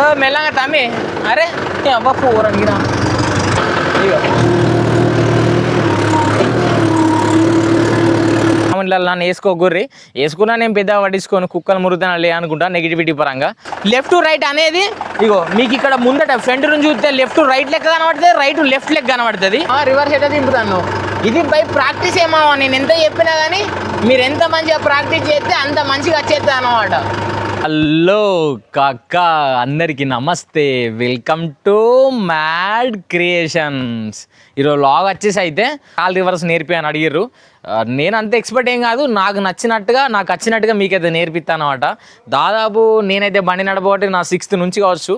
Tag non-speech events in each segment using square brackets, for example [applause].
ఓ మెల్లగా తమ్మి. అరే ఏ అబ్బా పోరండి రా ఇగో కామెంట్లలో నన్ను వేసుకోగుర్రి వేసుకున్నా నేను పెద్ద పట్టించుకొని కుక్కలు మురుగుతానలే అనుకుంటా నెగిటివిటీ పరంగా. లెఫ్ట్ రైట్ అనేది ఇగో మీకు ఇక్కడ ముందట ఫ్రంట్ నుంచి చూస్తే లెఫ్ట్ రైట్ లెక్క కనబడుతుంది రైట్ లెఫ్ట్ లెక్క కనబడుతుంది. రివర్స్ అయితే దింపుతాను ఇది బై ప్రాక్టీస్ ఏమో నేను ఎంత చెప్పినా కానీ మీరు ఎంత మంచిగా ప్రాక్టీస్ చేస్తే అంత మంచిగా వచ్చేస్తా అనమాట హలో కాక అందరికీ నమస్తే. వెల్కమ్ టు మ్యాడ్ క్రియేషన్స్ ఈరోజు లాగ్ వచ్చేసి అయితే కాల్ రివర్స్ నేర్పి అని అడిగారు నేను అంత ఎక్స్పర్ట్ ఏం కాదు నాకు నచ్చినట్టుగా నాకు వచ్చినట్టుగా మీకైతే నేర్పిస్తాను అనమాట దాదాపు నేనైతే బండి నడపబట్టి నా సిక్స్త్ నుంచి కావచ్చు.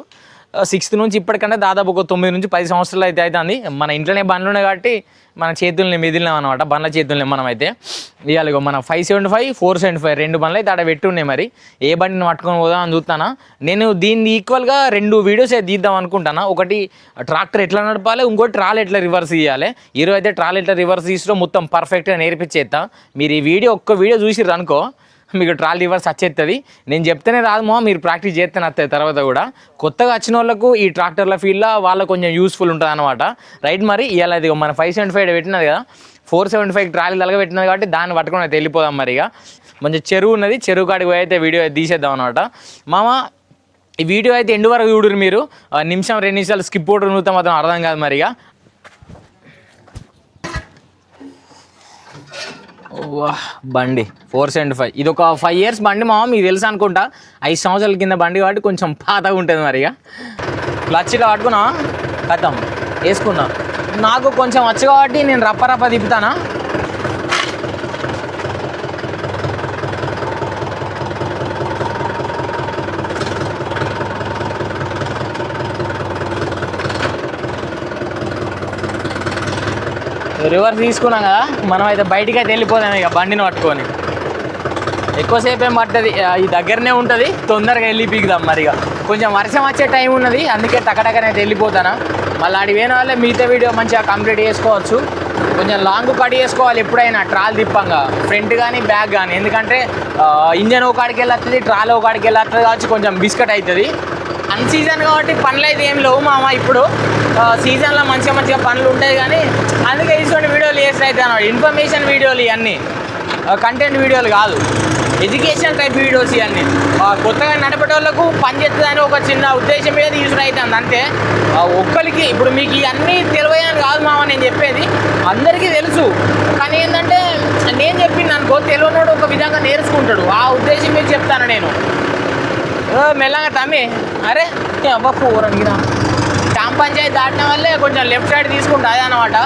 సిక్స్త్ నుంచి ఇప్పటికంటే దాదాపు ఒక తొమ్మిది నుంచి పది సంవత్సరాలు అయితే అవుతుంది. మన ఇంట్లోనే బండ్లు ఉన్నాయి కాబట్టి మన చేతుల్ని మెదిలినాం అనమాట బండ్ల చేతుల్ని మనం అయితే ఇవాళ మన five seventy five four seventy five రెండు బండ్లు అయితే ఆడ పెట్టి ఉన్నాయి మరి. ఏ బండిని పట్టుకొని పోదామని చూస్తానా నేను దీన్ని ఈక్వల్గా రెండు వీడియోస్ అయితే తీద్దాం అనుకుంటానా ఒకటి ట్రాక్టర్ ఎట్లా నడపాలి ఇంకోటి ట్రాల్ ఎట్లా రివర్స్ ఇవ్వాలి ఈరోజు అయితే ట్రాల్ ఎట్లా రివర్స్ తీసిలో మొత్తం పర్ఫెక్ట్గా నేర్పించేస్తా. మీరు ఈ వీడియో ఒక్క వీడియో చూసిర్రు అనుకో మీకు ట్రాల్ రివర్స్ వచ్చేస్తుంది నేను చెప్తేనే రాదు మో మీరు ప్రాక్టీస్ చేస్తేనే వస్తుంది తర్వాత కూడా. కొత్తగా వచ్చిన వాళ్ళకు ఈ ట్రాక్టర్ల ఫీల్డ్లో వాళ్ళకు కొంచెం యూస్ఫుల్ ఉంటుంది అనమాట రైట్ మరి? ఇలా ఇది మన ఫైవ్ సెవెంటీ ఫైవ్ పెట్టినది కదా. ఫోర్ సెవెంటీ ఫైవ్ ట్రాలీ తలగా పెట్టినది కాబట్టి దాన్ని పట్టుకుని అయితే వెళ్ళిపోదాం మరి ఇక. మంచి చెరువు ఉన్నది. చెరువు కాడికి పోయి అయితే వీడియో తీసేద్దాం అనమాట మామ ఈ వీడియో అయితే ఎండు వరకు చూడరు మీరు. ఆ నిమిషం రెండు నిమిషాలు స్కిప్ అవుట్ మాత్రం అర్థం కాదు మరి ఇక వాహ్, బండి. ఫోర్ సెవెంటీ ఫైవ్ ఇది ఒక ఫైవ్ ఇయర్స్ బండి మామ మీకు తెలుసు అనుకుంటా? ఐదు సంవత్సరాల కింద బండి కాబట్టి కొంచెం పాతగా ఉంటుంది మరి ఇక. క్లచ్ ఇలా పట్టుకున్నా కథం వేసుకున్నా. నాకు కొంచెం వచ్చు కాబట్టి నేను రప్ప రప్ప తిప్పుతానా? రివర్స్ తీసుకున్నాం కదా మనం అయితే బయటికి అయితే వెళ్ళిపోదాం ఇక బండిని పట్టుకొని. ఎక్కువసేపు ఏం పట్టది ఈ దగ్గరనే ఉంటుంది తొందరగా వెళ్ళి పీకుదాం మరి ఇక. కొంచెం వర్షం వచ్చే టైం ఉన్నది అందుకే టకటకనైతే వెళ్ళిపోతానా. మళ్ళీ ఆడి పోయిన వాళ్ళే మిగతా వీడియో మంచిగా కంప్లీట్ చేసుకోవచ్చు. కొంచెం లాంగ్ కట్ చేసుకోవాలి ఎప్పుడైనా ట్రాల్ తిప్పంగా. ఫ్రంట్ కానీ బ్యాక్ కానీ ఎందుకంటే ఇంజన్ ఒక కాడికి వెళ్ళొస్తుంది ట్రాల్ ఒక కాడికి వెళ్ళొస్తుంది కావచ్చు కొంచెం బిస్కెట్ అవుతుంది అన్ సీజన్ కాబట్టి పనులు అయితే ఏం లేవు మామ ఇప్పుడు. సీజన్లో మంచిగా మంచిగా పనులు ఉంటాయి కానీ అందుకే ఇటువంటి వీడియోలు చేస్తే అయితే అన్నమాట. ఇన్ఫర్మేషన్ వీడియోలు ఇవన్నీ. కంటెంట్ వీడియోలు కాదు. ఎడ్యుకేషన్ టైప్ వీడియోస్ ఇవన్నీ. కొత్తగా నడపటోళ్ళకు పని చేస్తుందని ఒక చిన్న ఉద్దేశం మీద తీసుడు అవుతుంది అంతే. ఒక్కరికి ఇప్పుడు మీకు ఇవన్నీ తెలియని కాదు మామ నేను చెప్పేది. అందరికీ తెలుసు. కానీ ఏంటంటే నేను చెప్పింది అనుకో తెలియనోడు ఒక విధంగా నేర్చుకుంటాడు. ఆ ఉద్దేశం మీద చెప్తాను నేను. ఓ మెల్లగా తమ్మి. అరే అబ్బా పోరండి దాటిన వల్లే కొంచెం లెఫ్ట్ సైడ్ తీసుకుంటా అదే అనమాట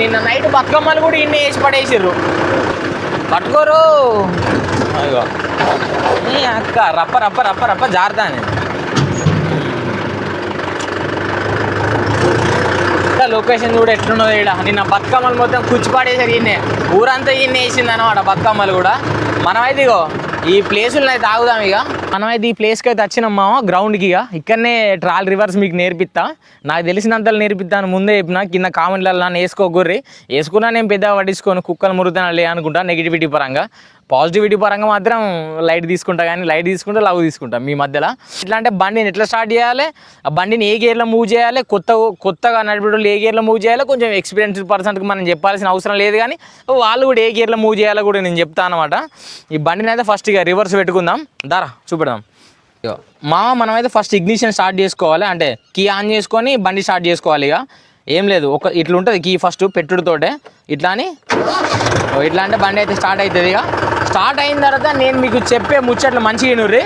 నిన్న నైట్ బతుకమ్మలు కూడా ఇన్ని వేసి పడేసిర్రు. పట్టుకోరు. అక్క రప్ప రప్ప రప్ప రప్ప జారుతా లొకేషన్ కూడా ఎట్లున్నదో ఇక్కడ నిన్న బతుకమ్మలు మొత్తం కూర్చిపాడేసారు ఈయనే ఊరంతా ఈయన వేసింది అనమాట బతుకమ్మలు కూడా. మనమైతే ఇగో ఈ ప్లేసులను అయితే ఆగుదాం ఇక మనమైతే ఈ ప్లేస్కి అయితే వచ్చినాం మామ గ్రౌండ్కి ఇక. ఇక్కడనే ట్రాల్ రివర్స్ మీకు నేర్పిస్తా. నాకు తెలిసినంతలు నేర్పిస్తాను ముందే చెప్పిన కింద కామెంట్లలో నన్ను వేసుకోకూర్రి వేసుకున్నా నేను పెద్ద పట్టించుకొని కుక్కలు మురుగుతాను అనుకుంటా నెగిటివిటీ పరంగా. పాజిటివిటీ పరంగా మాత్రం లైట్ తీసుకుంటా కానీ లైట్ తీసుకుంటే లవ్ తీసుకుంటా మీ మధ్యలో. ఎట్లా అంటే బండిని ఎట్లా స్టార్ట్ చేయాలి? ఆ బండిని ఏ గేర్లో మూవ్ చేయాలి? కొత్త కొత్తగా నడిపేటోళ్ళు ఏ గేర్లో మూవ్ చేయాలి? కొంచెం ఎక్స్పీరియన్స్ పర్సన్కి మనం చెప్పాల్సిన అవసరం లేదు కానీ వాళ్ళు కూడా ఏ గేర్లో మూవ్ చేయాలో కూడా నేను చెప్తాను అనమాట ఈ బండిని అయితే ఫస్ట్ ఇక రివర్స్ పెట్టుకుందాం. దారా చూపెడదాం. మామ మనం అయితే ఫస్ట్ ఇగ్నిషన్ స్టార్ట్ చేసుకోవాలి. అంటే కీ ఆన్ చేసుకొని బండి స్టార్ట్ చేసుకోవాలి ఇక. ఏం లేదు ఒక ఇట్లా ఉంటుంది కీ ఫస్ట్ పెట్టుడుతోటే. ఇట్లా అని. ఇట్లా అంటే బండి అయితే స్టార్ట్ అవుతుంది ఇక. స్టార్ట్ అయిన తర్వాత నేను మీకు చెప్పే ముచ్చట్లు మంచిగా వినుర్రి.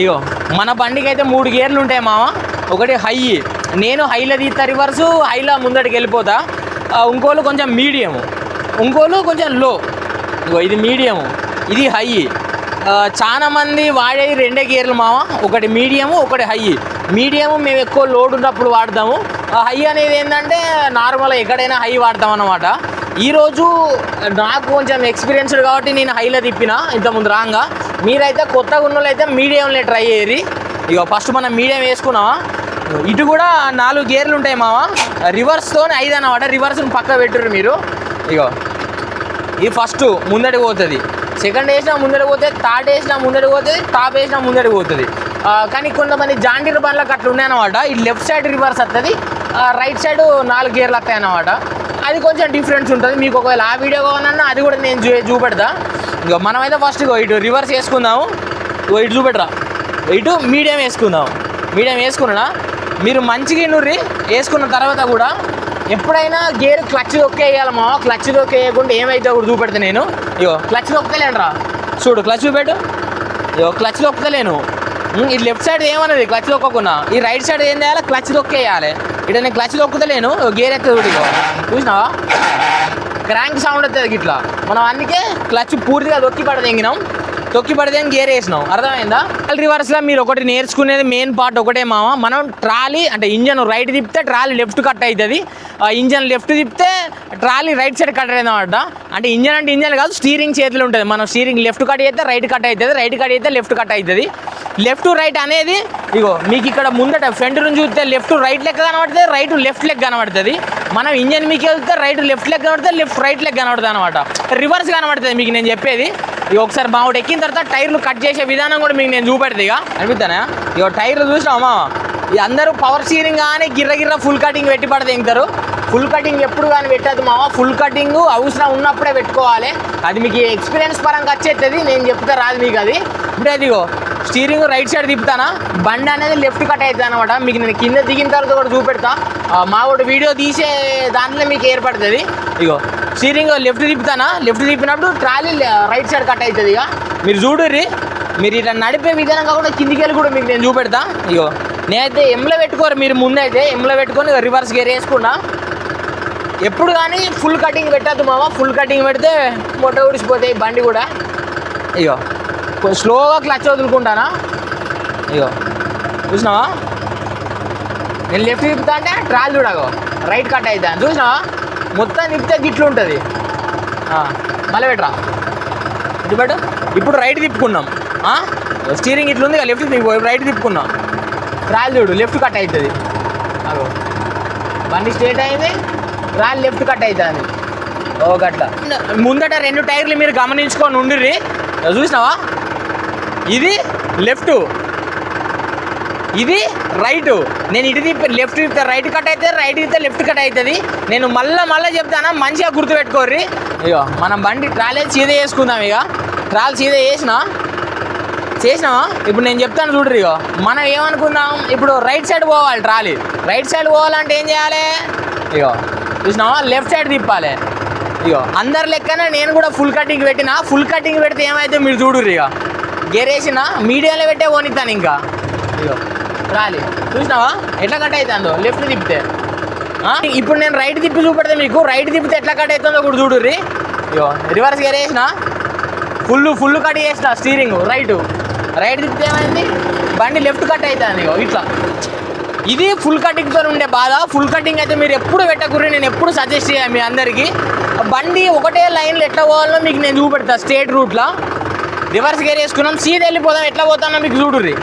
ఇగో మన బండికి అయితే మూడు గేర్లు ఉంటాయి మామ. ఒకటి హై. నేను హైలో తీస్తా రివర్సు హైలో ముందటికి వెళ్ళిపోతా. ఇంకోళ్ళు కొంచెం మీడియం ఇంకోళ్ళు కొంచెం లో. ఇగో ఇది మీడియం ఇది హై. చాలామంది చాలా మంది వాడేది రెండే గేర్లు మామ. ఒకటి మీడియము ఒకటి హై. మీడియము మేము ఎక్కువ లోడ్ ఉన్నప్పుడు వాడతాము. హై అనేది ఏంటంటే నార్మల్ ఎక్కడైనా హై వాడతాం అనమాట ఈరోజు నాకు కొంచెం ఎక్స్పీరియన్స్డ్ కాబట్టి నేను హైలో తిప్పిన ఇంతకుముందు రాంగా. మీరైతే కొత్తగా ఉన్న అయితే మీడియంలో ట్రై చేయరి ఇక ఫస్ట్ మనం మీడియం వేసుకున్నామా? ఇటు కూడా నాలుగు గేర్లు ఉంటాయి మామ రివర్స్తో ఐదు అనమాట రివర్స్ని పక్క పెట్టుర్రు మీరు. ఇగో. ఇది ఫస్ట్ ముందడికి పోతుంది. సెకండ్ వేసినా ముందడికి పోతుంది. థర్డ్ వేసినా ముందడికి పోతుంది. టాప్ వేసినా ముందడికి పోతుంది. కానీ కొంతమంది జాండీర్ బండ్లకు అట్లా ఉన్నాయన్నమాట. ఈ లెఫ్ట్ సైడ్ రివర్స్ వస్తుంది రైట్ సైడ్ నాలుగు గేర్లు వస్తాయి అన్నమాట అది కొంచెం డిఫరెన్స్ ఉంటుంది. మీకు ఒకవేళ ఆ వీడియో కావాలన్నా అది కూడా నేను చూ చూపెడతా. ఇక మనమైతే ఫస్ట్ ఇగో ఇటు రివర్స్ వేసుకుందాము. ఇటు చూపెట్టరా? ఇటు మీడియం వేసుకుందాం మీడియం వేసుకున్నా మీరు మంచిగా నుర్రి వేసుకున్న తర్వాత కూడా ఎప్పుడైనా గేర్ క్లచ్ దొక్కేయాలమా క్లచ్ దొక్కేయకుండా ఏమైతే కూడా చూపెడతా నేను. ఇగో క్లచ్ దొక్కలేనరా చూడు క్లచ్ చూపెట్టు. ఇగో క్లచ్ దొక్కలేను ఈ లెఫ్ట్ సైడ్ ఏమన్నది? క్లచ్ దొక్కకుండా ఈ రైట్ సైడ్ ఏం చేయాలి? క్లచ్ దొక్కేయాలి ఇక్కడ నేను క్లచ్ దొక్కుతలేను గేర్ ఎత్తే చూసినావా? క్రాంక్ సౌండ్ వస్తుంది ఇట్లా మనం అందుకే క్లచ్ పూర్తిగా దొక్కి పడదెంగినాం తొక్కి పడితే గేర్ వేసినాం. అర్థమైందా? రివర్స్లో మీరు ఒకటి నేర్చుకునేది మెయిన్ పార్ట్ ఒకటే మామ మనం ట్రాలీ అంటే ఇంజన్ రైట్ తిప్పితే ట్రాలీ లెఫ్ట్ కట్ అవుతుంది ఇంజన్ లెఫ్ట్ తిప్పితే ట్రాలీ రైట్ సైడ్ కట్ అవుతుంది అనమాట అంటే ఇంజన్ అంటే ఇంజన్ కాదు స్టీరింగ్ చేతిలో ఉంటుంది. మనం స్టీరింగ్ లెఫ్ట్ కట్ అయితే రైట్ కట్ అవుతుంది రైట్ కట్ అయితే లెఫ్ట్ కట్ అవుతుంది లెఫ్ట్ రైట్ అనేది ఇగో మీకు ఇక్కడ ముందట ఫ్రంట్ నుంచి చూస్తే లెఫ్ట్ రైట్ లెక్క కనబడుతుంది రైట్ లెఫ్ట్ లెగ్ కనబడుతుంది. మనం ఇంజన్ మీకు వెళ్తే రైట్ లెఫ్ట్ లెక్క కనబడుతుంది లెఫ్ట్ రైట్ లెక్క కనబడుతుంది అనమాట రివర్స్ కనబడుతుంది మీకు నేను చెప్పేది. ఇక ఒకసారి బాగుండు ఎక్కిన తర్వాత టైర్లు కట్ చేసే విధానం కూడా మీకు నేను చూపెడతా ఇక అనిపిస్తానా? ఇక టైర్లు చూసినామా ఈ అందరూ పవర్ స్టీరింగ్ కానీ గిర్ర గిర్ర ఫుల్ కటింగ్ పెట్టి పడితే ఇంటారు ఫుల్ కటింగ్ ఎప్పుడు కానీ పెట్టద్దు మామ. ఫుల్ కటింగ్ అవసరం ఉన్నప్పుడే పెట్టుకోవాలి. అది మీకు ఎక్స్పీరియన్స్ పరంగా వచ్చేస్తుంది నేను చెప్తా రాదు మీకు అది. ఇప్పుడు అదిగో స్టీరింగ్ రైట్ సైడ్ తిప్పుతానా? బండి అనేది లెఫ్ట్ కట్ అవుతుంది అనమాట మీకు నేను కింద దిగిన తర్వాత కూడా చూపెడతా. మా ఒకటి వీడియో తీసే దాంట్లో మీకు ఏర్పడుతుంది. ఇగో స్టీరింగ్ లెఫ్ట్ తిప్పుతానా? లెఫ్ట్ తిప్పినప్పుడు ట్రాలీ రైట్ సైడ్ కట్ అవుతుంది ఇక మీరు చూడుర్రి. మీరు ఇట్లా నడిపే విధానం కాకుండా కిందికి వెళ్ళి కూడా మీకు నేను చూపెడతా. ఇగో నేనైతే ఎంలో పెట్టుకోరు మీరు ముందైతే. ఎంలో పెట్టుకొని రివర్స్ గేర్ వేసుకున్నా. ఎప్పుడు కానీ ఫుల్ కటింగ్ పెట్టద్దు మామ. ఫుల్ కటింగ్ పెడితే మొట్ట ఊడిసిపోతాయి బండి కూడా. ఇగో స్లోగా క్లచ్ వదులుకుంటానా? ఇగో చూసినావా? నేను లెఫ్ట్ తిప్పుతా అంటే ట్రాల్ చూడగో రైట్ కట్ అవుతాను చూసినావా? మొత్తం తిప్పితే గిట్లు ఉంటుంది. మళ్ళీ పెట్టరా? ఇటు పెట్టు. ఇప్పుడు రైట్ తిప్పుకున్నాం? స్టీరింగ్ ఇట్లా ఉంది కదా లెఫ్ట్ తిప్పు రైట్ తిప్పుకున్నాం. ట్రాల్ చూడు లెఫ్ట్ కట్ అవుతుంది అగో. బండి స్ట్రేట్ అయింది రాళ్ళు లెఫ్ట్ కట్ అవుతుంది ఓ గట్ల. ముందట రెండు టైర్లు మీరు గమనించుకొని ఉండిర్రి. చూసినావా? ఇది లెఫ్ట్. ఇది రైట్. నేను ఇటు తిప్పి లెఫ్ట్ తిప్పితే రైట్ కట్ అయితే రైట్ తిప్పితే లెఫ్ట్ కట్ అవుతుంది. నేను మళ్ళీ మళ్ళీ చెప్తానా మంచిగా గుర్తుపెట్టుకోర్రి. ఇగో మనం బండి ట్రాలే సీదా వేసుకుందాం ఇక ట్రాల్ సీదా వేసినా చేసినావా? ఇప్పుడు నేను చెప్తాను చూడరు ఇగో. మనం ఏమనుకుందాం? ఇప్పుడు రైట్ సైడ్ పోవాలి ట్రాలీ. రైట్ సైడ్ పోవాలంటే ఏం చేయాలి? ఇగో చూసినావా? లెఫ్ట్ సైడ్ తిప్పాలి. ఇగో అందరి లెక్కన నేను కూడా ఫుల్ కటింగ్ పెట్టిన. ఫుల్ కటింగ్ పెడితే ఏమైతే మీరు చూడరు ఇక గెరేసిన మీడియాలో పెట్టే పోనిస్తాను ఇంకా. ఇగో ట్రాలీ చూసినావా? ఎట్లా కట్ అవుతుందో లెఫ్ట్ తిప్పితే. ఇప్పుడు నేను రైట్ తిప్పి చూపెడితే మీకు. రైట్ తిప్పితే ఎట్లా కట్ అవుతుందో కూడా చూడుర్రి. ఇగో రివర్స్ గెరేసిన ఫుల్ ఫుల్ కట్ చేసిన స్టీరింగ్ రైట్ రైట్ తిప్పితే ఏమైంది? బండి లెఫ్ట్ కట్ అవుతుంది ఇగో ఇట్లా. ఇది ఫుల్ కటింగ్తో ఉండే బాధ. ఫుల్ కటింగ్ అయితే మీరు ఎప్పుడు పెట్టకుర్రి నేను ఎప్పుడు సజెస్ట్ చేయాలి మీ అందరికీ. బండి ఒకటే లైన్లో ఎట్లా పోవాలో మీకు నేను చూపెడతా స్టేట్ రూట్లో రివర్స్ గేర్ వేసుకున్నాం సీదా వెళ్ళిపోదాం ఎట్లా పోతానో మీకు చూడుర్రి.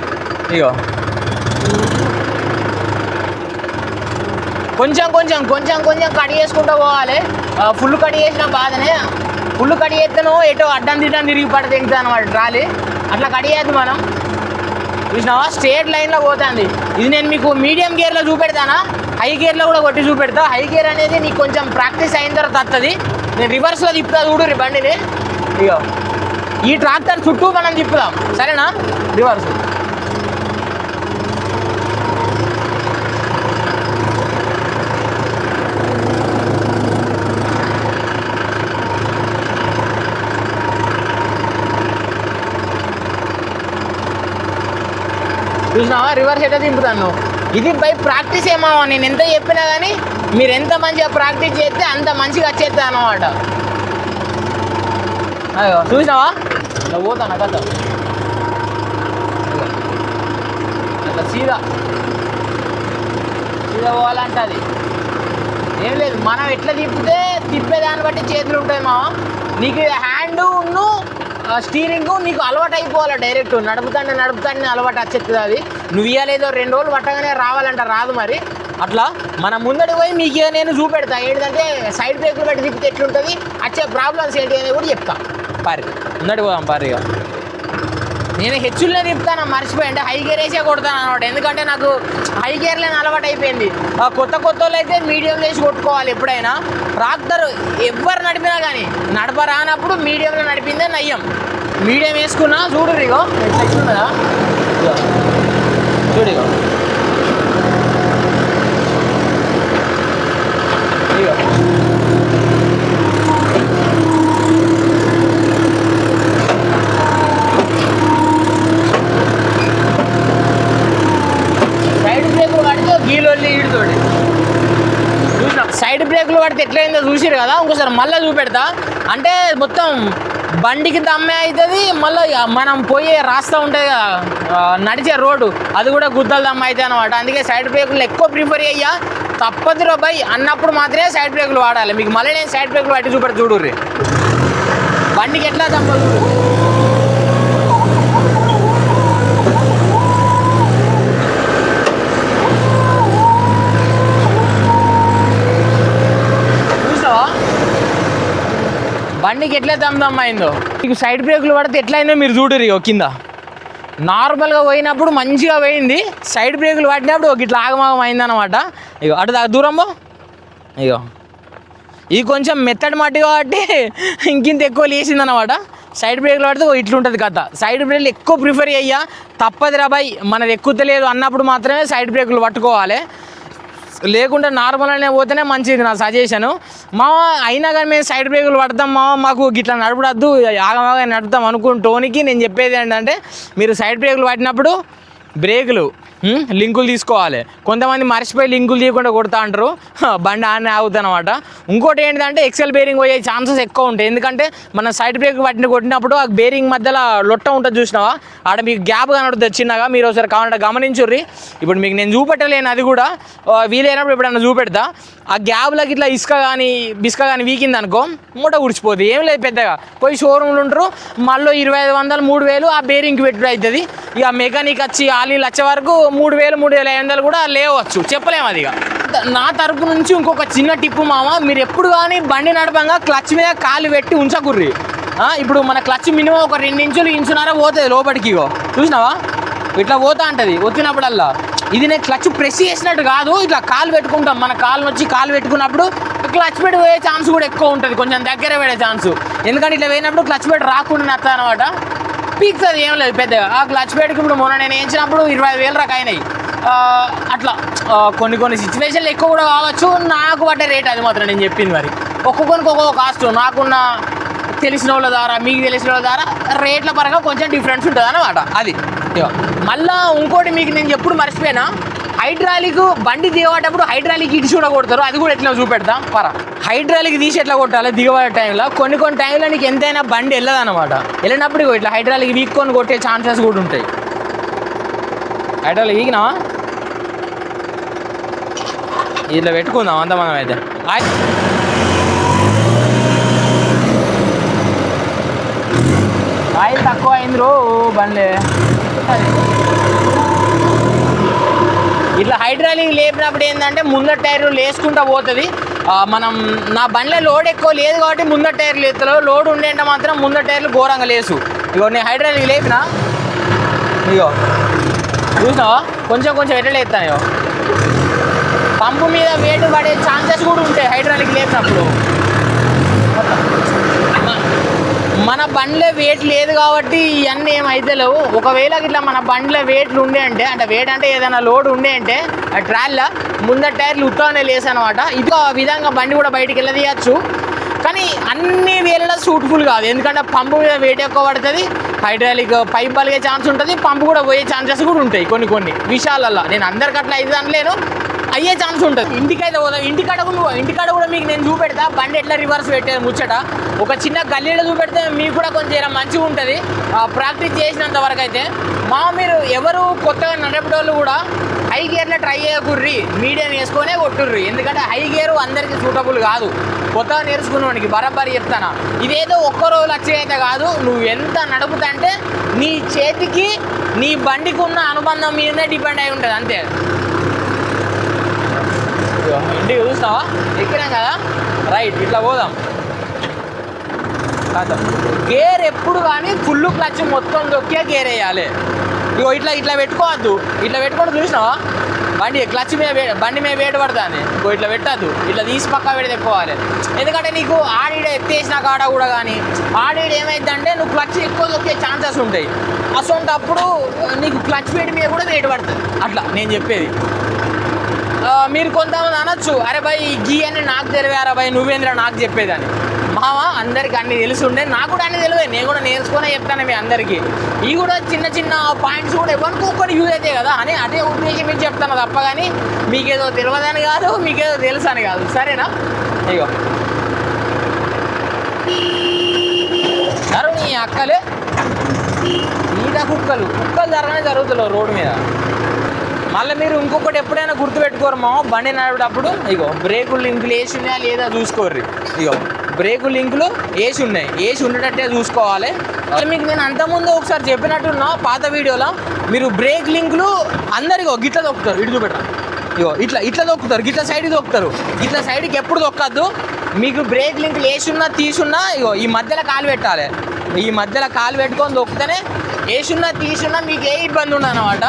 ఇగో. కొంచెం కొంచెం కొంచెం కొంచెం కట్ చేసుకుంటూ పోవాలి. ఫుల్ కట్ చేసిన బాధనే. ఫుల్ కట్ చేస్తేనో ఎటో అడ్డం తిట్టం తిరిగి పడి తెగుతుంది అనమాట ట్రాలీ. అట్లా కట్ చేయద్దు మనం. చూసినావా? స్ట్రేట్ లైన్లో పోతుంది. ఇది నేను మీకు మీడియం గేర్లో చూపెడతానా? హై గేర్లో కూడా కొట్టి చూపెడతా. హై గేర్ అనేది నీకు కొంచెం ప్రాక్టీస్ అయిన తర్వాత వస్తుంది నేను రివర్స్లో తిప్పుతా చూడు రి బండిని. ఇగో. ఈ ట్రాక్టర్ చుట్టూ మనం తిప్పుదాం. సరేనా? రివర్స్. చూసినావా? రివర్స్ ఎట్లా దింపుతాను ఇది బై ప్రాక్టీస్ ఏమో నేను ఎంత చెప్పినా కానీ మీరు ఎంత మంచిగా ప్రాక్టీస్ చేస్తే అంత మంచిగా వచ్చేస్తా అనమాట అయ్యో చూసినావా? ఇలా పోతాను కథ అట్లా సీదా సీదా పోవాలంటే అది ఏం లేదు మనం ఎట్లా తిప్పితే తిప్పేదాన్ని బట్టి చేతులు ఉంటాయి మా నీకు హ్యాండ్ స్టీరింగ్ నీకు అలవాటు అయిపోవాలి డైరెక్ట్ నడుపుతాండి నడుపుతాండి అలవాటు వచ్చేస్తుంది అది. నువ్వు ఇవ్వలేదో రెండు రోజులు పట్టగానే రావాలంట రాదు మరి. అట్లా మన ముందడి పోయి మీకు నేను చూపెడతా. ఏంటంటే సైడ్ బ్రేక్లు పెట్టి తిప్పితే ఎట్లుంటుంది? వచ్చే ప్రాబ్లమ్స్ ఏంటి అనేది కూడా చెప్తా. పరి ముందడి పోదాం పారి నేను హెచ్చుల్లో తిప్పుతాను మర్చిపోయి అంటే హై గేర్ వేసే కొడతాను అనమాట ఎందుకంటే నాకు హై గేర్లో అలవాటు అయిపోయింది. ఆ కొత్త కొత్త వాళ్ళు అయితే మీడియం వేసి కొట్టుకోవాలి ఎప్పుడైనా. ట్రాక్టర్ ఎవ్వరు నడిపినా కానీ నడప రానప్పుడు మీడియంలో నడిపిందే నయ్యం. మీడియం వేసుకున్నా చూడు రిగో ఎట్లా ఇస్తున్నదా ఇగో. చూడు ఇగో ఇగో సైడ్ బ్రేకులు పడితే గీలొల్లి ఈడుతోటి చూసిన సైడ్ అయితే ఎట్లయిందో చూసిరు కదా ఇంకోసారి మళ్ళీ చూపెడతా. అంటే మొత్తం బండికి దమ్మే అవుతుంది మళ్ళీ మనం పోయే రాస్తా ఉంటుంది కదా నడిచే రోడ్డు అది కూడా గుద్దలు దమ్మ అవుతాయి అనమాట అందుకే సైడ్ బ్రేకులు ఎక్కువ ప్రిఫర్ అయ్యా తప్పదురో బై అన్నప్పుడు మాత్రమే సైడ్ బ్రేకులు వాడాలి. మీకు మళ్ళీ నేను సైడ్ బ్రేకులు పట్టి చూపెడతా చూడుర్రి. బండికి ఎట్లా దమ్మ చూడు చూసావా బండికి ఎట్లా దమ్దమ్ అయిందో? మీకు సైడ్ బ్రేకులు పడితే ఎట్లా అయిందో మీరు చూడరు ఇగో కింద. నార్మల్గా పోయినప్పుడు మంచిగా పోయింది. సైడ్ బ్రేకులు పట్టినప్పుడు ఒక ఇట్లా ఆగమాగం అయిందనమాట ఇగో అటు దూరమో ఇగో. ఇది కొంచెం మెత్తడి మట్టి కాబట్టి [laughs] ఇంకింత ఎక్కువ లేచింది అనమాట సైడ్ బ్రేక్లు పడితే ఓ ఇట్లుంటుంది కథ. సైడ్ బ్రేక్లు ఎక్కువ ప్రిఫర్ అయ్యా తప్పదు రాబాయ్ మనది ఎక్కుతలేదు అన్నప్పుడు మాత్రమే సైడ్ బ్రేకులు పట్టుకోవాలి. లేకుండా నార్మల్ అనే పోతేనే మంచిది నా సజెషన్ మా అయినా కానీ మేము సైడ్ బ్రేకులు పడతాం మా మాకు గిట్లా నడపడద్దు ఆగమాగా అనుకుని టోనికి నేను చెప్పేది ఏంటంటే మీరు సైడ్ బ్రేకులు పట్టినప్పుడు బ్రేకులు లింకులు తీసుకోవాలి. కొంతమంది మర్చిపోయి లింకులు తీయకుండా కొడతా అంటారు. బండి ఆనే ఆగుతుంది అనమాట ఇంకోటి ఏంటంటే ఎక్సెల్ బేరింగ్ పోయే ఛాన్సెస్ ఎక్కువ ఉంటాయి. ఎందుకంటే మన సైడ్ బ్రేక్ పట్టిన కొట్టినప్పుడు ఆ బేరింగ్ మధ్యలో లొట్ట ఉంటుంది చూసినావా? ఆడ మీకు గ్యాప్ కనబడుతుంది చిన్నగా. మీరు ఒకసారి కావాలంటే గమనించుర్రి. ఇప్పుడు మీకు నేను చూపెట్టలేను అది కూడా. వీలైనప్పుడు ఎప్పుడన్నా చూపెడతా. ఆ గ్యాప్లకి ఇట్లా ఇసుక కానీ బిస్క కానీ వీకింది అనుకో మూట ఉడిచిపోతుంది ఏం లేదు పెద్దగా. పోయి షోరూమ్లు ఉంటారు. మళ్ళీ ఇరవై ఐదు వందలు మూడు వేలు ఆ బేరింగ్కి పెట్టుడు అవుతుంది ఇక మెకానిక్ వచ్చి ఆలీలు వచ్చే వరకు మూడు వేలు మూడు వేల ఐదు వందలు కూడా లేవచ్చు. చెప్పలేము అది ఇక. నా తరపు నుంచి ఇంకొక చిన్న టిప్పు మామ మీరు ఎప్పుడు కానీ బండి నడపంగా క్లచ్ మీద కాలు పెట్టి ఉంచకుర్రి. ఇప్పుడు మన క్లచ్ మినిమం ఒక రెండు ఇంచులు ఇంచున్నారా పోతుంది లోపలికి ఇగో. చూసినావా? ఇట్లా పోతా ఉంటుంది వచ్చినప్పుడల్లా ఇది నేను క్లచ్ ప్రెస్ చేసినట్టు కాదు ఇట్లా కాలు పెట్టుకుంటాం. మన కాలు వచ్చి కాలు పెట్టుకున్నప్పుడు క్లచ్ పెట్టి పోయే ఛాన్స్ కూడా ఎక్కువ ఉంటుంది. కొంచెం దగ్గర పడే ఛాన్స్. ఎందుకంటే ఇట్లా పోయినప్పుడు క్లచ్ పెట్టి రాకుండా నత్తా అనమాట పీక్తుంది ఏం లేదు పెద్దగా. ఆ క్లచ్ పెట్టుకు ఇప్పుడు మొన్న నేను వేయించినప్పుడు ఇరవై ఐదు వేలు రకాలు అయినాయి అట్లా. కొన్ని కొన్ని సిచ్యువేషన్లు ఎక్కువ కూడా కావచ్చు నాకు పడ్డ రేట్ అది మాత్రం నేను చెప్పింది మరి. ఒక్కొక్కరికి ఒక్కొక్క కాస్ట్ నాకున్న తెలిసిన వాళ్ళ ద్వారా మీకు తెలిసిన వాళ్ళ ద్వారా రేట్ల పరంగా కొంచెం డిఫరెన్స్ ఉంటుంది అన్నమాట అది మళ్ళీ ఇంకోటి మీకు నేను ఎప్పుడు మర్చిపోయినా హైడ్రాలిక్ బండి దిగబడేటప్పుడు హైడ్రాలిక్ ఇటు కూడా కొడతారు అది కూడా ఎట్లా చూపెడతాం? పరా. హైడ్రాలిక్ తీసి ఎట్లా కొట్టాలి? దిగబడే టైంలో. కొన్ని కొన్ని టైంలో నీకు ఎంతైనా బండి వెళ్ళదు అనమాట వెళ్ళినప్పుడు ఇట్లా హైడ్రాలిక్ వీక్కొని కొట్టే ఛాన్సెస్ కూడా ఉంటాయి. హైడ్రాలిక్ వీకినా ఇట్లా పెట్టుకుందాం అంత మనం అయితే. ఆయిల్ తక్కువ అయింది రో బండ్లే. ఇట్లా హైడ్రాలిక్ లేపినప్పుడు ఏంటంటే ముందర టైర్ లేసుకుంటా పోతుంది. మనం నా బండిలో లోడ్ ఎక్కువ లేదు కాబట్టి ముందర టైర్లు ఎత్తలేవు లోడ్ ఉండేంట మాత్రం ముందర టైర్లు ఘోరంగా లేసు. ఇగో నేను హైడ్రాలిక్ లేపినా. ఇగో. చూసినావా? కొంచెం కొంచెం ఎట్లా ఎత్తాను పంపు మీద వేటు పడే ఛాన్సెస్ కూడా ఉంటాయి హైడ్రాలిక్ లేపినప్పుడు మ- మన బండ్లో వెయిట్ లేదు కాబట్టి ఇవన్నీ ఏమైతే లేవు. ఒకవేళ ఇట్లా మన బండ్లో వెయిట్లు ఉండే అంటే అంటే వెయిట్ అంటే ఏదైనా లోడ్ ఉండే అంటే ఆ ట్రాల్లో ముందర టైర్లు ఉత్తానే లేసనమాట. ఇది ఆ విధంగా బండి కూడా బయటికి వెళ్ళదీయచ్చు. కానీ అన్ని వేళలా సూట్ఫుల్ కాదు. ఎందుకంటే పంపు మీద వెయిట్ ఎక్కువ పడుతుంది హైడ్రాలిక్ పైప్ పలిగే ఛాన్స్ ఉంటుంది పంపు కూడా పోయే ఛాన్సెస్ కూడా ఉంటాయి కొన్ని కొన్ని. విషయాలలో నేను అందరికట్లా ఇది అనలేను. అయ్యే ఛాన్స్ ఉంటుంది. ఇంటికైతే పోదాం. ఇంటికాడ కూడా ఇంటికాడ కూడా మీకు నేను చూపెడతా. బండి ఎట్లా రివర్స్ పెట్టేది ముచ్చట? ఒక చిన్న గల్లీలో చూపెడితే మీకు కూడా కొంచెం మంచిగా ఉంటుంది. ప్రాక్టీస్ చేసినంత వరకు అయితే. మా మీరు ఎవరు కొత్తగా నడపడోళ్ళు కూడా హై గేర్లో ట్రై చేయకుర్రి. మీడియం వేసుకొనే కొట్టుర్రి. ఎందుకంటే హై గేర్ అందరికీ సూటబుల్ కాదు. కొత్తగా నేర్చుకున్నవానికి బరాబరి చెప్తానా? ఇదేదో ఒక్క రోజు వచ్చే అయితే కాదు. నువ్వు ఎంత నడుపుతా నీ చేతికి నీ బండికి ఉన్న అనుబంధం మీదనే డిపెండ్ అయి ఉంటుంది. అంతే. ఇంటికి చూస్తావా ఎక్కినాం కదా? రైట్ ఇట్లా పోదాం. కాదు. గేర్ ఎప్పుడు కానీ ఫుల్ క్లచ్ మొత్తం దొక్కే గేర్ వేయాలి. ఇగో ఇట్లా ఇట్లా పెట్టుకోవద్దు. ఇట్లా పెట్టుకోవడం చూసినావా? బండి క్లచ్ మీద బండి మీద వేడి పడుతుంది. ఇంకో ఇట్లా పెట్టద్దు. ఇట్లా తీసి పక్క వేడి తెప్పుకోవాలి ఎందుకంటే నీకు ఆడిడ ఎత్తేసిన కాడ కూడా కానీ ఆడిడ ఏమైందంటే నువ్వు క్లచ్ ఎక్కువ దొక్కే ఛాన్సెస్ ఉంటాయి. అసొంటప్పుడు నీకు క్లచ్ వేడి మీద కూడా వేడి పడుతుంది. అట్లా నేను చెప్పేది. మీరు కొంతమంది అనొచ్చు. అరే భయ్ ఈ గీ అని నాకు తెలివారా భయ్? నువ్వేంద్ర నాకు చెప్పేదని. మామ అందరికి అన్ని తెలుసుండే నాకు కూడా అన్ని తెలియదు నేను కూడా నేర్చుకునే చెప్తాను మీ అందరికీ. ఇవి కూడా చిన్న చిన్న పాయింట్స్ కూడా ఎవరికి ఒక్కటి యూజ్ అవుతాయి కదా. అని అదే ఉద్దేశం మీరు చెప్తాను తప్ప కానీ మీకేదో తెలియదని కాదు మీకేదో తెలుసు అని కాదు. సరేనా? ఇగో. సరే నీ అక్కలే. ఈడ కుక్కలు. కుక్కలు జరగనే జరుగుతున్నావు రోడ్డు మీద. మళ్ళీ మీరు ఇంకొకటి ఎప్పుడైనా గుర్తుపెట్టుకోరు మా బండి నడిపేటప్పుడు ఇగో బ్రేకు లింకులు వేసి ఉన్నాయా లేదా చూసుకోర్రి. ఇగో బ్రేకు లింకులు వేసి ఉన్నాయి. వేసి ఉండేటట్టే చూసుకోవాలి. అసలు మీకు నేను అంతకుముందు ఒకసారి చెప్పినట్టున్నా పాత వీడియోలో మీరు బ్రేక్ లింకులు అందరిగో గిట్ల దొక్కుతారు ఇటు చూపెట్ట ఇగో ఇట్లా ఇట్లా దొక్కుతారు గిట్ల సైడ్కి దొక్కుతారు ఇట్లా సైడ్కి ఎప్పుడు దొక్కద్దు మీకు బ్రేక్ లింకులు వేసున్నా తీసున్నా ఇగో ఈ మధ్యలో కాలు పెట్టాలి. ఈ మధ్యలో కాలు పెట్టుకొని దొక్కుతేనే వేసున్నా తీసున్నా మీకు ఏ ఇబ్బంది ఉండదు అనమాట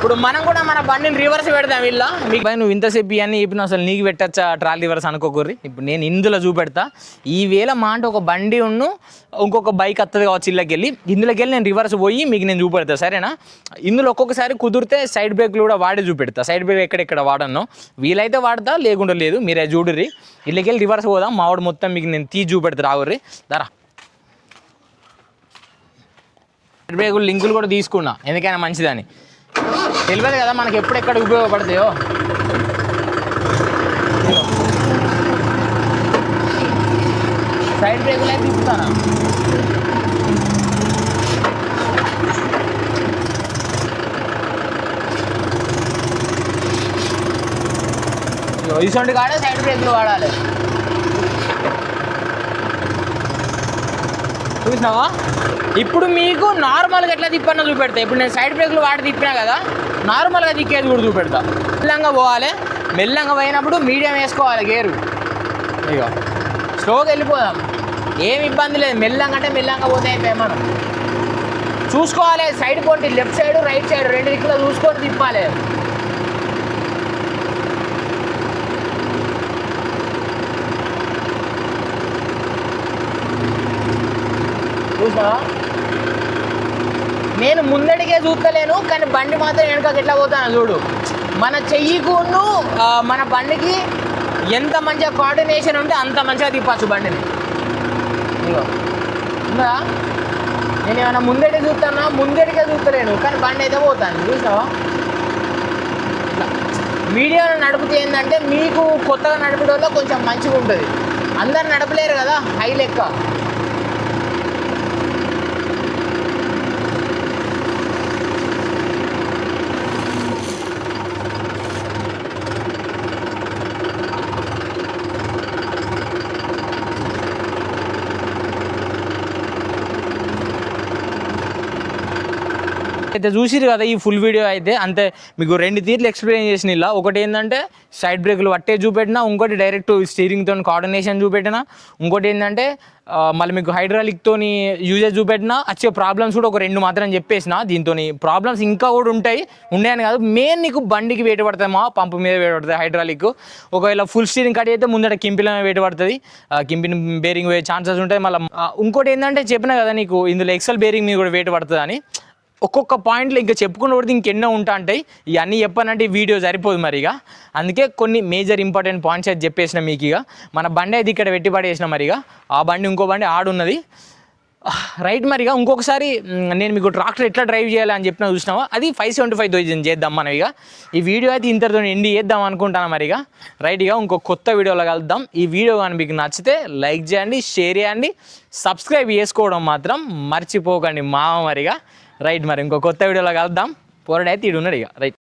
ఇప్పుడు మనం కూడా మన బండిని రివర్స్ పెడదాం వీళ్ళ మీకు నువ్వు ఇంతసేపు ఇవన్నీ చెప్పిన అసలు నీకు పెట్టచ్చా ట్రాలీ రివర్స్ అనుకోకూరి ఇప్పుడు నేను ఇందులో చూపెడతా. ఈ వేళ మా అంటే ఒక బండి ఉన్ను ఇంకొక బైక్ వస్తుంది కావచ్చు ఇళ్ళకి వెళ్ళి. ఇందులోకి వెళ్ళి నేను రివర్స్ పోయి మీకు నేను చూపెడతా సరేనా? ఇందులో ఒక్కొక్కసారి కుదిరితే సైడ్ బ్రేక్లు కూడా వాడి చూపెడతా. సైడ్ బ్రేక్ ఎక్కడెక్కడ వాడను వీలైతే వాడతా లేకుండా లేదు మీరే చూడుర్రి. ఇళ్ళకి వెళ్ళి రివర్స్ పోదాం మావాడు మొత్తం మీకు నేను తీసి చూపెడతా రావుర్రి. దరా. సైడ్ బ్రేకులు లింకులు కూడా తీసుకున్నా ఎందుకైనా మంచిదని. తెలియదు కదా మనకి ఎప్పుడెక్కడ ఉపయోగపడతాయో. సైడ్ బ్రేకులు అయితే తిప్పుతానా ఇటువంటి కాడే సైడ్ బ్రేకులు వాడాలి. చూసినావా? ఇప్పుడు మీకు నార్మల్గా ఎట్లా తిప్పన్నా చూపెడతా. ఇప్పుడు నేను సైడ్ బ్రేక్లు వాడి తిప్పినా కదా నార్మల్గా దిక్కేది కూడా చూపెడతా. మెల్లంగా పోవాలి. మెల్లంగా పోయినప్పుడు మీడియం వేసుకోవాలి గేరు. ఇక స్లోగా వెళ్ళిపోదాం. ఏం ఇబ్బంది లేదు. మెల్లంగా అంటే మెల్లంగా పోతే అయిపోయాం మనం. చూసుకోవాలి. సైడ్ కొట్టి లెఫ్ట్ సైడ్ రైట్ సైడ్ రెండు దిక్కులో చూసుకొని తిప్పాలి. చూసావా నేను ముందడిగే చూస్తలేను కానీ బండి మాత్రం వెనకకి ఎట్లా పోతాను చూడు. మన చెయ్యికును మన బండికి ఎంత మంచిగా కోఆర్డినేషన్ ఉంటే అంత మంచిగా తిప్పచ్చు బండిని. ఇగో ఉందా? నేను ఏమైనా ముందడి చూస్తానా? ముందడిగా చూస్తలేను కానీ బండి అయితే పోతాను చూసావా ఇట్లా. నడిపితే ఏంటంటే మీకు కొత్తగా నడిపడంలో కొంచెం మంచిగా ఉంటుంది అందరు నడపలేరు కదా హై లెక్క. అయితే చూసిరు కదా ఈ ఫుల్ వీడియో అయితే. అంతే మీకు రెండు తీర్లు ఎక్స్ప్లెయిన్ చేసిన ఇలా. ఒకటి ఏంటంటే సైడ్ బ్రేకులు పట్టే చూపెట్టినా ఇంకోటి డైరెక్ట్ స్టీరింగ్తో కోఆర్డినేషన్ చూపెట్టినా ఇంకోటి ఏంటంటే మళ్ళీ మీకు హైడ్రాలిక్తోని యూజెస్ చూపెట్టినా వచ్చే ప్రాబ్లమ్స్ కూడా ఒక రెండు మాత్రం చెప్పేసిన దీంతో ప్రాబ్లమ్స్ ఇంకా కూడా ఉంటాయి ఉన్నాయని కాదు. మెయిన్ నీకు బండికి వేట పడుతుంది మా పంపు మీద వేట పడుతుంది హైడ్రాలిక్ ఒకవేళ ఫుల్ స్టీరింగ్ కట్ అయితే ముందట కింపిల మీద వేట పడుతుంది. కింపిన బేరింగ్ పోయే ఛాన్సెస్ ఉంటాయి. మళ్ళీ ఇంకోటి ఏంటంటే చెప్పిన కదా నీకు ఇందులో ఎక్సెల్ బేరింగ్ మీద కూడా వేట పడుతుంది అని ఒక్కొక్క పాయింట్లు ఇంకా చెప్పుకున్న పడితే ఇంకెన్నో ఉంటా ఉంటాయి ఇవన్నీ చెప్పానంటే ఈ వీడియో సరిపోదు మరి ఇక. అందుకే కొన్ని మేజర్ ఇంపార్టెంట్ పాయింట్స్ అయితే చెప్పేసిన మీకు ఇక. మన బండి అయితే ఇక్కడ పెట్టి పడేసిన మరి ఇక. ఆ బండి ఇంకో బండి ఆడున్నది. రైట్ మరిగా ఇంకొకసారి నేను మీకు ట్రాక్టర్ ఎట్లా డ్రైవ్ చేయాలి అని చెప్పిన చూసినావా? అది ఫైవ్ సెవెంటీ ఫైవ్ థౌజండ్ చేద్దాం మనం ఇక. ఈ వీడియో అయితే ఇంతతో ఎండి చేద్దాం అనుకుంటాను మరి ఇక. రైట్ ఇక ఇంకో కొత్త వీడియోలో కలుద్దాం. ఈ వీడియో కానీ మీకు నచ్చితే లైక్ చేయండి షేర్ చేయండి సబ్స్క్రైబ్ చేసుకోవడం మాత్రం మర్చిపోకండి మామ మరిగా రైట్ మరి ఇంకో కొత్త వీడియోలో కలుద్దాం. పోరడైతే ఇడు ఉన్నాడు ఇక. రైట్